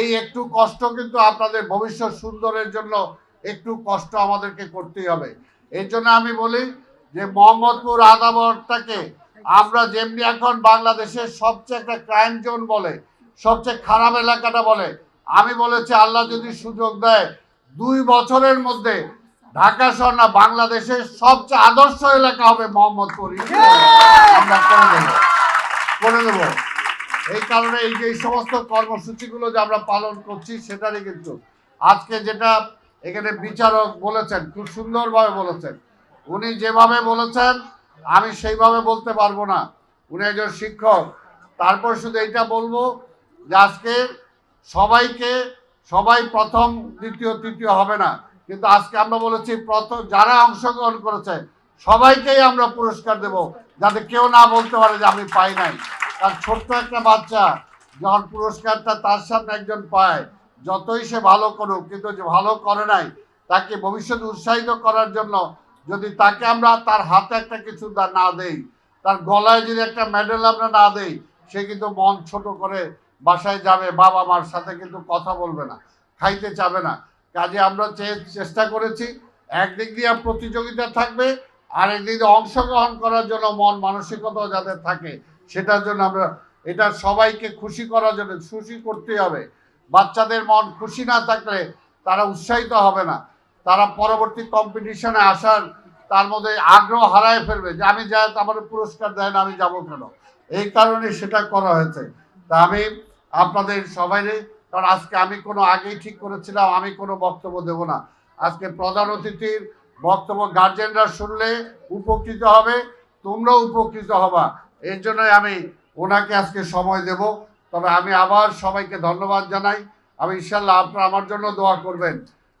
এই একটু কষ্ট কিন্তু আপনাদের ভবিষ্যৎ সুন্দরের জন্য একটু কষ্ট আমাদেরকে করতেই হবে। এর জন্য আমি বলি যে মোহাম্মদপুর আদাবরটাকে আমরা যেমনি এখন বাংলাদেশের সবচেয়ে একটা ক্রাইম জোন বলে সবচেয়ে খারাপ এলাকাটা বলে আমি বলেছি আল্লাহ যদি সুযোগ দেয় দুই বছরের মধ্যে ঢাকা শহর না বাংলাদেশের সবচেয়ে আদর্শ এলাকা হবে মোহাম্মদপুর। আমরা করে দেবো। করে দেবো। এই কারণে এই যে সমস্ত কর্মসূচিগুলো যে আমরা পালন করছি, সেটারই কিন্তু আজকে যেটা এখানে বিচারক বলেছেন, খুব সুন্দরভাবে বলেছেন। উনি যেভাবে বলেছেন, আমি সেইভাবে বলতে পারব না। উনি একজন শিক্ষক। তারপর শুধু এটা বলব যে আজকে সবাইকে, সবাই প্রথম, দ্বিতীয়, তৃতীয় হবে না। কিন্তু আজকে আমরা বলেছি, প্রথম, যারা অংশগ্রহণ করেছে, সবাইকেই আমরা পুরস্কার দেব, যাতে কেউ না বলতে পারে যে আমি পাই নাই। তার ছোট্ট একটা বাচ্চা যখন পুরস্কারটা তার সামনে একজন পায়, যতই সে ভালো করুক, কিন্তু যে ভালো করে নাই, তাকে ভবিষ্যৎ উৎসাহিত করার জন্য যদি তাকে আমরা তার হাতে একটা কিছু না দেই, তার গলায় যদি একটা মেডেল আমরা না দেই, সে কিন্তু মন ছোট করে বাসায় যাবে, বাবা মার সাথে কিন্তু কথা বলবে না, খাইতে চাবে না। কাজে আমরা চেষ্টা করেছি, একদিক দিয়ে প্রতিযোগিতা থাকবে আর একদিক দিয়ে অংশগ্রহণ করার জন্য মন মানসিকতা যাদের থাকে। সেটার জন্য আমরা এটা সবাইকে খুশি করার জন্য খুশি করতেই হবে। বাচ্চাদের মন খুশি না থাকলে তারা উৎসাহিত হবে না। তারা পরবর্তী কম্পিটিশনে আসার তার মধ্যে আগ্রহ হারায় ফেলবে যে আমি যাই আমার পুরস্কার দেয় না, আমি যাব কেন? এই কারণে সেটা করা হয়েছে। তা আমি আপনাদের সবাই কারণ আজকে আমি কোনো আগেই ঠিক করেছিলাম, আমি কোনো বক্তব্য দেব না। আজকে প্রধান অতিথির বক্তব্য গার্জেনরা শুনলে উপকৃত হবে, তোমরাও উপকৃত হবা। এর জন্যই আমি ওনাকে আজকে সময় দেব। তবে আমি আবার সবাইকে ধন্যবাদ জানাই। আমি ইনশাল্লাহ আপনারা আমার জন্য দোয়া করবেন।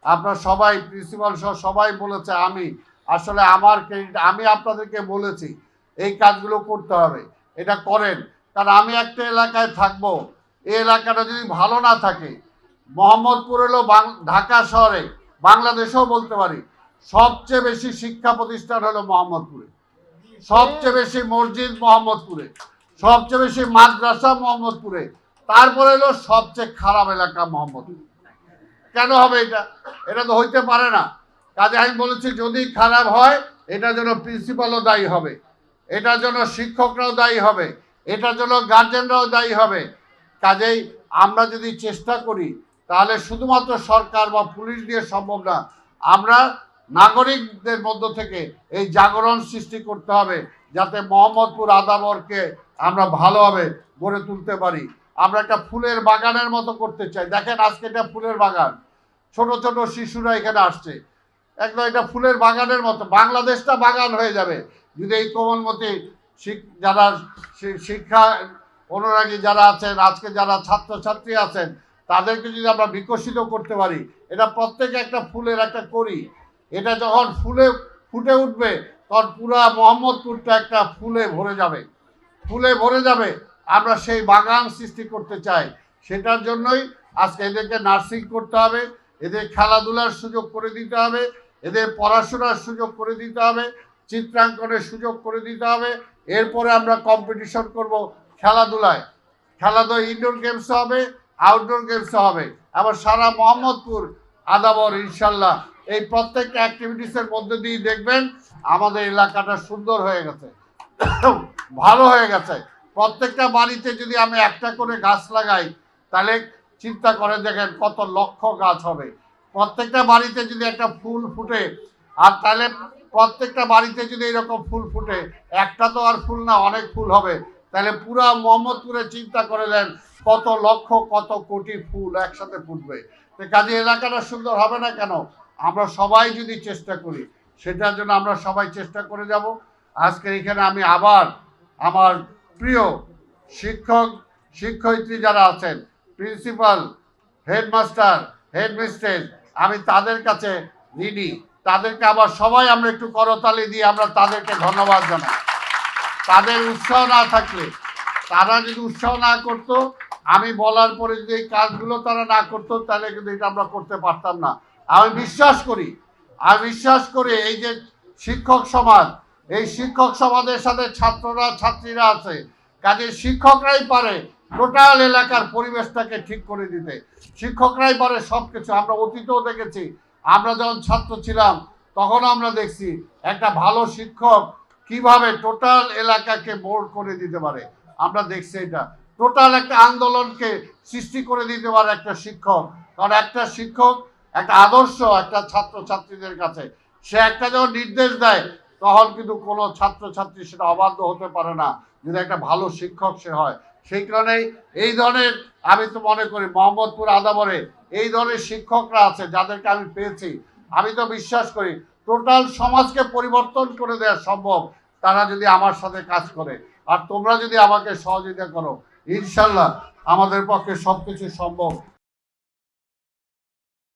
আপনারা সবাই, প্রিন্সিপাল সহ সবাই বলেছে আমি। আসলে আমার ক্রেডিট আমি আপনাদেরকে বলেছি, এই কাজগুলো করতে হবে। এটা করেন। কারণ আমি একটা এলাকায় থাকব। এই এলাকাটা যদি ভালো না থাকে, মোহাম্মদপুর হলো ঢাকা শহরে, বাংলাদেশেও বলতে পারি, সবচেয়ে বেশি শিক্ষা প্রতিষ্ঠান হলো মোহাম্মদপুরে। সবচেয়ে বেশি মসজিদ মোহাম্মদপুরে, সবচেয়ে বেশি মাদ্রাসা মোহাম্মদপুরে, তারপরে এলো সবচেয়ে খারাপ এলাকা মোহাম্মদপুর। কেন হবে এটা? এটা তো হইতে পারে না। কাজে আমি বলেছি, যদি খারাপ হয় এটার জন্য প্রিন্সিপালও দায়ী হবে এটার জন্য শিক্ষকরাও দায়ী হবে এটার জন্য গার্জেনরাও দায়ী হবে। কাজেই আমরা যদি চেষ্টা করি, তাহলে শুধুমাত্র সরকার বা পুলিশ দিয়ে সম্ভব না। আমরা নাগরিকদের মধ্য থেকে এই জাগরণ সৃষ্টি করতে হবে যাতে মোহাম্মদপুর আদাবরকে আমরা ভালোভাবে গড়ে তুলতে পারি। আমরা একটা ফুলের বাগানের মতো করতে চাই। দেখেন আজকে এটা ফুলের বাগান। ছোট ছোট শিশুরা এখানে আসছে। একদম এটা ফুলের বাগানের মতো। বাংলাদেশটা বাগান হয়ে যাবে। যদি এই কোমলমতি যারা শিক্ষা অনুরাগী যারা আছেন, আজকে যারা ছাত্রছাত্রী আছেন, তাদেরকে যদি আমরা বিকশিত করতে পারি, এটা প্রত্যেকে একটা ফুলের একটা করি এটা যখন ফুলে ফুটে উঠবে, তখন পুরা মোহাম্মদপুরটা একটা ফুলে ভরে যাবে। ফুলে ভরে যাবে। আমরা সেই বাগান সৃষ্টি করতে চাই। সেটার জন্যই আজকে এদেরকে নার্সিং করতে হবে। এদের খেলাধুলার সুযোগ করে দিতে হবে। এদের পড়াশোনার সুযোগ করে দিতে হবে। চিত্রাঙ্কনের সুযোগ করে দিতে হবে। এরপরে আমরা কম্পিটিশন করব খেলাধুলায়। খেলাধুলা ইনডোর গেমস হবে আউটডোর গেমস হবে। আবার সারা মোহাম্মদপুর আদাবর, ইনশাল্লাহ। এই প্রত্যেকটা অ্যাক্টিভিটিসের মধ্যে দিয়ে দেখবেন আমাদের এলাকাটা সুন্দর হয়ে গেছে। ভালো হয়ে গেছে। প্রত্যেকটা বাড়িতে যদি আমি একটা করে গাছ লাগাই, তাহলে চিন্তা করে দেখেন কত লক্ষ গাছ হবে। প্রত্যেকটা বাড়িতে যদি একটা ফুল ফুটে, আর তাহলে প্রত্যেকটা বাড়িতে যদি এরকম ফুল ফুটে, একটা তো আর ফুল না, অনেক ফুল হবে। তাহলে পুরা মোহাম্মদপুরে চিন্তা করে দেন কত লক্ষ, কত কোটি ফুল একসাথে ফুটবে। কাজে এলাকাটা সুন্দর হবে না কেন? আমরা সবাই যদি চেষ্টা করি, সেটার জন্য আমরা সবাই চেষ্টা করে যাব। আজকে এখানে আমি আবার আমার প্রিয় শিক্ষক, শিক্ষয়িত্রী যারা আছেন প্রিন্সিপাল হেডমাস্টার হেডমিস্ট্রেস আমি তাদের কাছে ঋণী তাদেরকে আবার সবাই আমরা একটু করতালি দিয়ে আমরা তাদেরকে ধন্যবাদ জানাই। তাদের উৎসাহ না থাকলে, তারা যদি উৎসাহ না করতো, আমি বলার পরে যদি এই কাজগুলো তারা না করতো, তাহলে কিন্তু এটা আমরা করতে পারতাম না। আমি বিশ্বাস করি, আমি বিশ্বাস করি এই যে শিক্ষক সমাজ, এই শিক্ষক সমাজের সাথে ছাত্ররা, ছাত্রীরা আছে, কাজে শিক্ষকরাই পারে টোটাল এলাকার পরিবেশটাকে ঠিক করে দিতে। শিক্ষকরাই পারে সব কিছু আমরা অতীতেও দেখেছি, আমরা যখন ছাত্র ছিলাম, তখন আমরা দেখছি একটা ভালো শিক্ষক কীভাবে টোটাল এলাকাকে বোর্ড করে দিতে পারে। আমরা দেখছি এটা। টোটাল একটা আন্দোলনকে সৃষ্টি করে দিতে পারে একটা শিক্ষক। কারণ একটা শিক্ষক একটা আদর্শ, একটা ছাত্র ছাত্রীদের কাছে। সে একটা যখন নির্দেশ দেয়, তখন কিন্তু কোনো ছাত্র ছাত্রী সেটা অবাধ্য হতে পারে না, যদি একটা ভালো শিক্ষক সে হয়। সেই কারণেই এই ধরনের, আমি তো মনে করি, মোহাম্মদপুর আদাবরে এই ধরনের শিক্ষকরা আছে, যাদেরকে আমি পেয়েছি। আমি তো বিশ্বাস করি, টোটাল সমাজকে পরিবর্তন করে দেওয়া সম্ভব, তারা যদি আমার সাথে কাজ করে। আর তোমরা যদি আমাকে সহযোগিতা করো, ইনশাল্লাহ আমাদের পক্ষে সব সবকিছু সম্ভব।